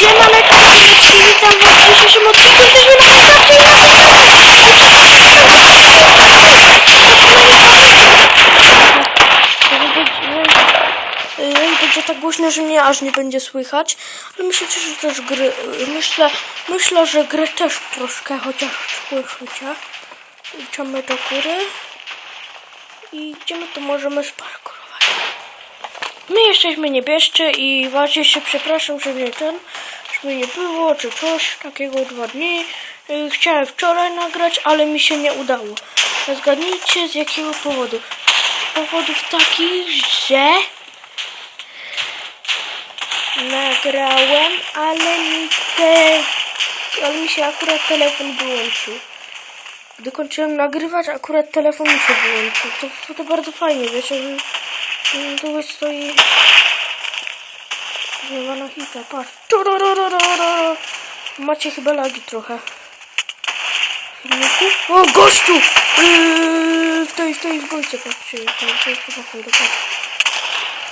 Siemaneczko, serdecznie witam was w dzisiejszym odcinku. Jesteśmy na Minecrafcie i na. Będzie tak głośno, że mnie aż nie będzie słychać, ale myślę, że też gry, myślę, myślę, że gry też troszkę chociaż słyszycie. Idziemy do góry i gdzie my to możemy sparkurować. My jesteśmy niebiescy i właśnie się przepraszam, że nie ten, żeby nie było, czy coś takiego dwa dni. Y, Chciałem wczoraj nagrać, ale mi się nie udało. Zgadnijcie z jakiego powodu. Z powodów takich, że nagrałem, ale mi te, ale mi się akurat telefon wyłączył. Gdy kończyłem nagrywać, akurat telefon mi się wyłączył. To, to bardzo fajnie, że że tu stoi nie ma na hita, patrz. Macie chyba lagi trochę. W filmiku. O, gościu! Yy, w tej, w tej zbójce, patrzcie. To to jest chyba fajne, patrz.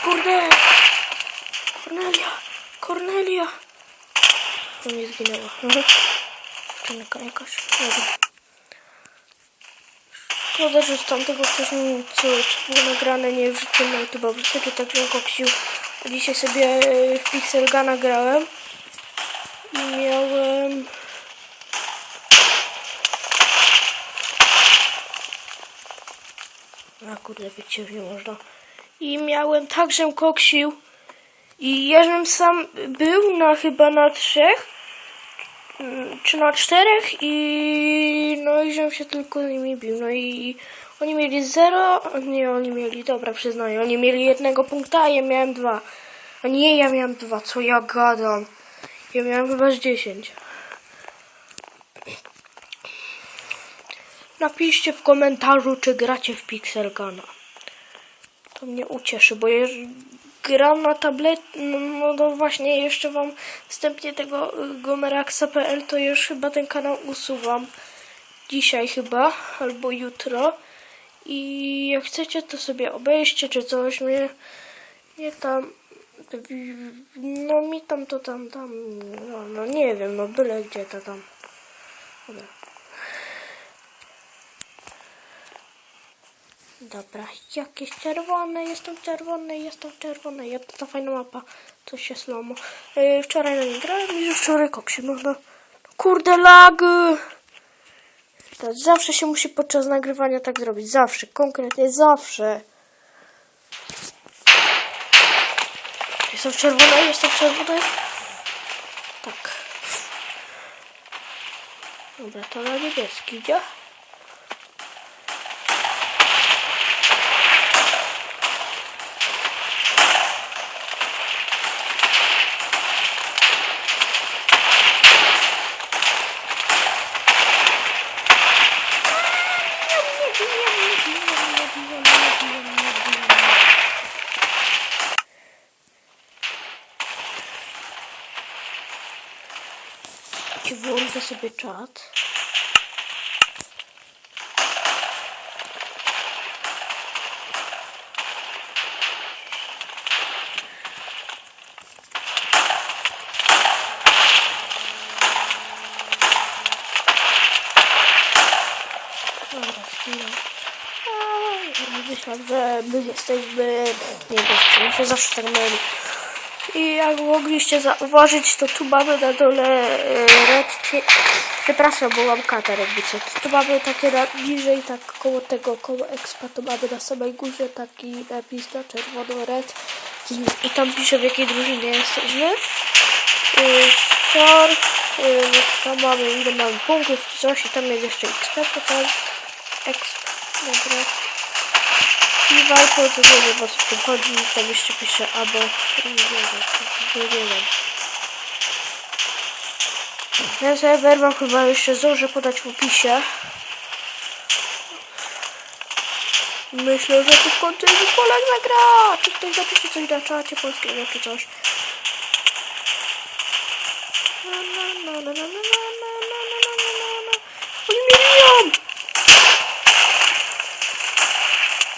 Kurde! Kornelia! Kornelia! To nie zginęła. Czynnika jakaś. Dobra. Szkoda, że z tamtego wcześniej, co, co było nagrane, nie wrzuciłem na YouTube, bo sobie tak ją koksił. Dzisiaj sobie w Pixelgana grałem i miałem... A kurde, wiecie, można. I miałem tak, że koksił i ja sam był na chyba na trzech mm, czy na czterech i no i żem się tylko nimi bił. No i oni mieli zero, nie oni mieli, dobra przyznaję, oni mieli jednego punkta, a ja miałem dwa. A nie, ja miałem dwa, co ja gadam. Ja miałem chyba z dziesięć. Napiszcie w komentarzu, czy gracie w Pixelgana. To mnie ucieszy, bo ja gram na tablet, no, no właśnie jeszcze wam wstępnie tego y, gomeraxa.pl to już chyba ten kanał usuwam. Dzisiaj chyba, albo jutro. I jak chcecie, to sobie obejście, czy coś mnie, nie tam, no mi tam, to tam, tam, no, no nie wiem, no byle gdzie to tam. Dobra. Dobra, jakieś czerwone, jestem czerwony, jestem czerwony, ja to ta fajna mapa, coś się slomo. Yy, wczoraj na nie grałem i wczoraj koksy, no, no. Kurde lag! To zawsze się musi podczas nagrywania tak zrobić, zawsze, konkretnie zawsze. Jestem czerwony, jestem czerwony. Tak. Dobra, to na niebieski idzie. Ci sobie czat. Myślę, że my jesteśmy... Nie wiem, mi się zawsze tak myli. I jak mogliście zauważyć, to tu mamy na dole e, red... Przepraszam, bo mam katar jakby co. Tu mamy takie na, niżej, tak koło tego, koło expa, to mamy na samej górze taki napis na czerwono red. I, tam pisze w jakiej drużynie jesteśmy. Yy, Star, yy, no tam mamy ile mamy punktów, coś i tam jest jeszcze XP potem. Dobra. I walko to nie wiem o co w tym chodzi, tam jeszcze pisze abo. I nie wiem, nie, wiem. Ten serwer wam chyba jeszcze zdążę podać w opisie. Myślę, że tu w końcu jest polek na gra! Czy ktoś napisze coś na czacie polskiego czy coś.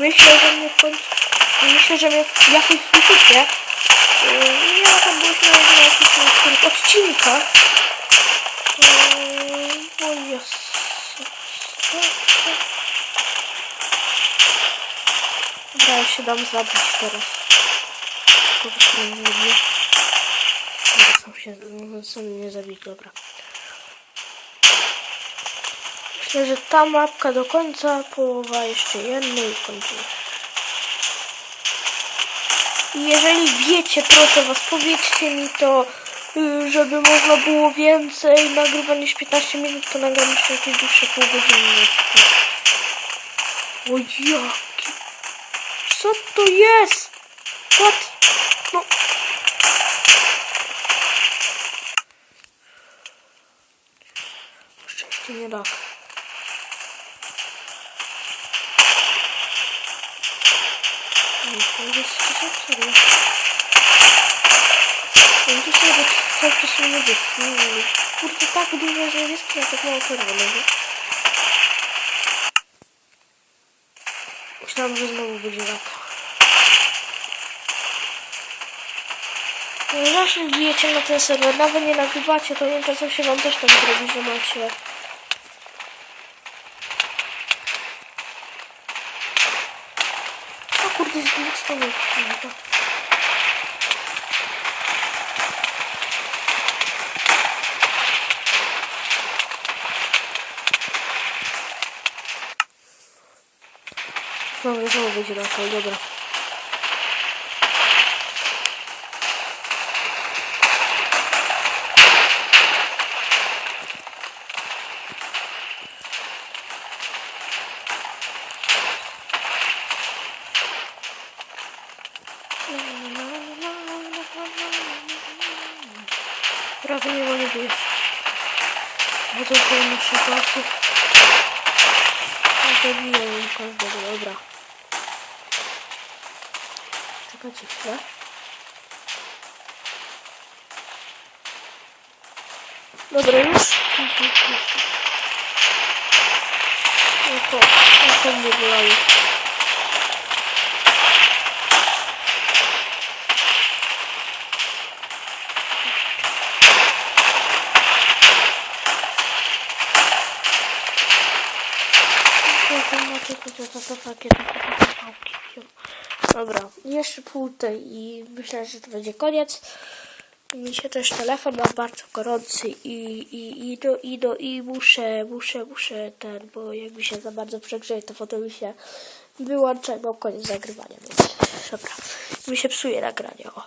Myślę, że mnie w końcu... Myślę, że mnie w- jakoś słyszycie. Yy, Nie ma tam głośno, że jakiś niektórych... odcinka. Eee, O Jezu. Dobra, ja się dam zabić teraz. Po prostu nie lubię. Dobra, sam się, sam nie zabić, dobra. Że ta mapka do końca, połowa jeszcze jednej i kończymy. Jeżeli wiecie, proszę was, powiedzcie mi to, y, żeby można było więcej nagrywa niż 15 minut, to nagram jeszcze jakieś dłuższe pół godziny. O jaki... Co to jest? What? No... Szczęście nie tak. Neyse sıcak soruyor. Önce şöyle çok kısmını geçtim. Burada tak duyacağız öylesi ki artık ne okur bunları. Tam znowu będzie raka. Jeżeli wbijecie na ten serwer, nawet nie nagrywacie, to nie wiem, co się wam też tam zrobi, że macie Evet. Sonra yapamadım. Sonra yapamadım. Sonra. czasu. Zabiję każdego, dobra. Czekajcie chwilę. Dobra, już. No to, no to nie było. No to mnie bolało. Dobra, jeszcze pół tej i myślę, że to będzie koniec. Mi się też telefon ma bardzo gorący i, i, i, do, i, do, i muszę, muszę, muszę ten, bo jakby się za bardzo przegrzeje, to potem mi się wyłącza i mam koniec nagrywania, więc dobra. Mi się psuje nagranie, o.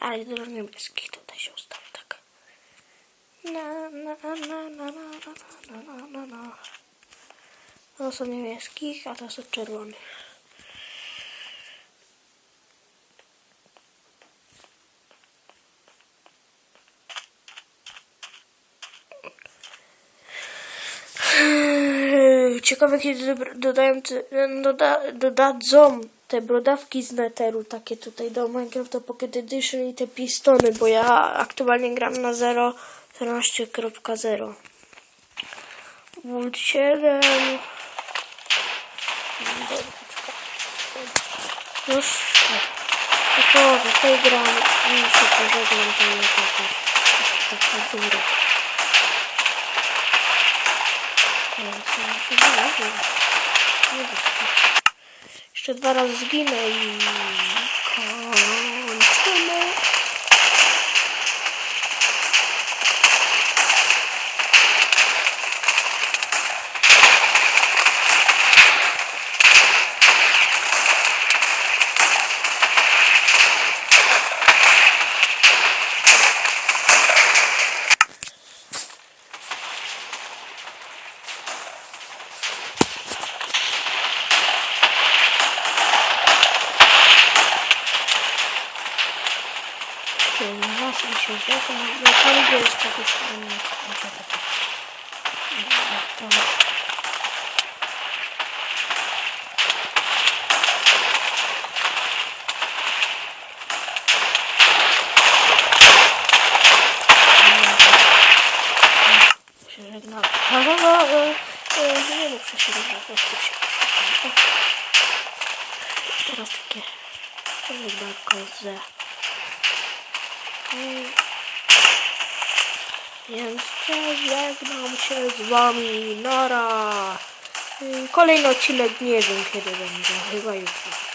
Ale dużo niebieskich tutaj się ustawi tak. Na, na, na, na, na, na, na, na, na. To są niebieskich, a to są czerwonych. Ciekawe kiedy dodają doda, dodadzą te brodawki z neteru, takie tutaj do Minecrafta Pocket Edition i te pistony, bo ja aktualnie gram na 14.0 Build 7 Już po połowie tej gramy i się pożegnam tą etapę. Tak, tak, tak, tak na górę. Jeszcze dwa razy zginę i... Ja tam, ja tam gdzieś kogoś tam się żegnamy. No, no, no, no, nie muszę się żegnać, się Teraz takie żegnanko z... Więc żegnam się z wami. Nara. Kolejny odcinek nie wiem kiedy będzie. Chyba jutro.